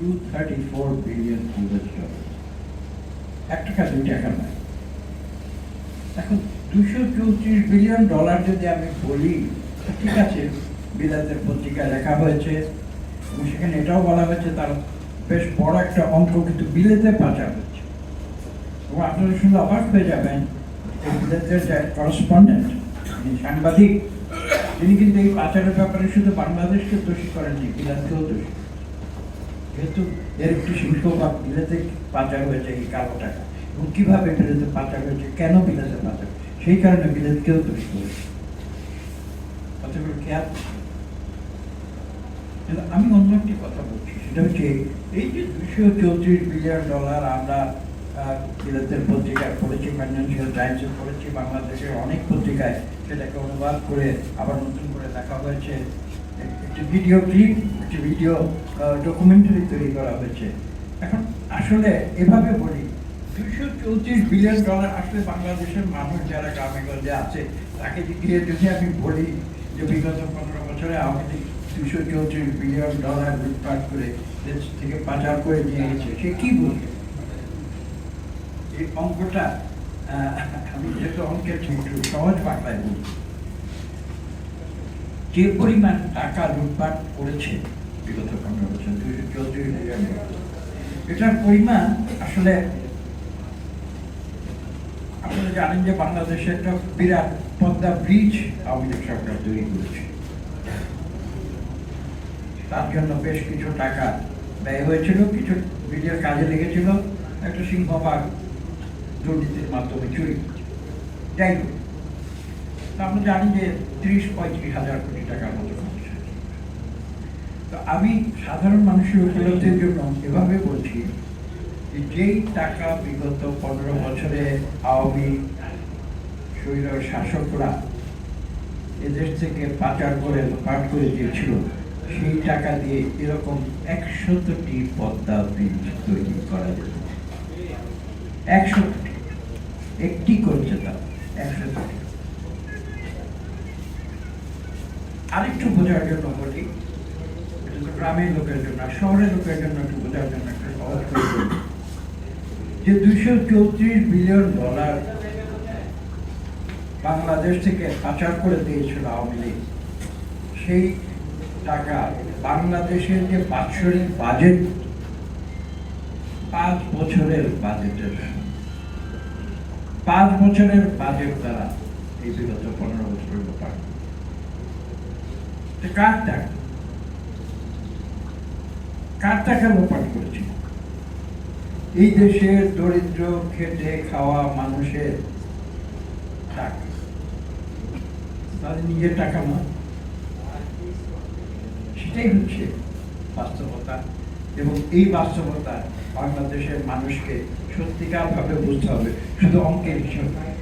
Two thirty four billion dollar যদি আমি বলি ঠিক আছে লেখা হয়েছে, এবং সেখানে এটাও বলা হয়েছে তার বেশ বড় একটা অঙ্ক, কিন্তু বিলেতে পাচার হচ্ছে। এবং আপনারা শুনে অবাক হয়ে যাবেন যে করসপন্ডেন্ট সাংবাদিক, তিনি কিন্তু এই পাচারের ব্যাপারে শুধু বাংলাদেশকে দোষী করেননি বিলাতকেও দোষী যেহেতু এর একটি সংখ্যক বিলেতে পাচার হয়েছে এই কালো টাকা, এবং কীভাবে বিলেতে পাচার হয়েছে, কেন বিলেতে পাচার সেই কারণে বিলেতকেও দোষী করেছে। আমি অন্য একটি কথা বলছি, সেটা হচ্ছে এই যে দুশো চৌত্রিশ বিলিয়ন ডলার আমরা বিলেতের পত্রিকায় পড়েছি ফাইন্যান্সিয়াল টাইমসে পড়েছি, বাংলাদেশের অনেক পত্রিকায় সেটাকে অনুবাদ করে আবার নতুন করে দেখা হয়েছে। একটি ভিডিও ক্লিপ, একটি ভিডিও ডকুমেন্টারি তৈরি করা হয়েছে। এখন আসলে এভাবে বলি দুশো চৌত্রিশ বিলিয়ন ডলার আসলে বাংলাদেশের মানুষ যারা গ্রামে গঞ্জে আছে, তাকে গিয়ে যদি আমি বলি যে বিগত পনেরো বছরে লীগ দুশো চৌত্রিশ বিলিয়ন ডলার লুটপাট করে দেশ থেকে পাচার করে নিয়ে গেছে, সে কি বলবে? এই অঙ্কটা আমি যেহেতু অঙ্কের সহজ বাংলায় বলি যে পরিমাণ টাকা লুটপাট করেছে বিগত পনেরো বছর দুশো চৌত্রিশ ডলার এটার পরিমাণ আসলে আপনারা জানেন যে বাংলাদেশে একটা বিরাট পদ্মা ব্রিজ আওয়ামী লীগ সরকার তৈরি করেছে তার জন্য বেশ কিছু টাকা ব্যয় হয়েছিল, কিছু ব্রিজের কাজে লেগেছিল, একটা সিংহভাগ দুর্নীতির মাধ্যমে চুরি। যাই হোক আমরা জানি যে ত্রিশ, পঁয়ত্রিশ হাজার কোটি টাকার মতো তো আমি সাধারণ মানুষের উপলব্ধির জন্য এভাবে বলছি যেই টাকা বিগত পনেরো বছরে আওয়ামী স্বৈর শাসকরা এদেশ থেকে পাচার করে পাট করে দিয়েছিল, সেই টাকা দিয়ে এরকম একশতটি পদ্মা ব্রিজ তৈরি করা যেত। একশতটি। একটি করছে তা একশতটি আরেকটু বোঝার জন্য বলি গ্রামের লোকের জন্য শহরের লোকের জন্য একটু বোঝার জন্য একটা সহজ যে দুইশো চৌত্রিশ বিলিয়ন ডলার বাংলাদেশ থেকে পাচার করে দিয়েছিল আওয়ামী লীগ। সেই টাকা বাংলাদেশের যে বাৎসরিক বাজেট পাঁচ বছরের বাজেটের পাঁচ বছরের বাজেট দ্বারা এই বিগত পনেরো বছরের ব্যাপার। এই দেশের দরিদ্র খেটে খাওয়া মানুষের তাদের নিজের টাকা নয়। সেটাই হচ্ছে বাস্তবতা। এবং এই বাস্তবতা বাংলাদেশের মানুষকে সত্যিকার ভাবে বুঝতে হবে। শুধু অঙ্কের হিসাব।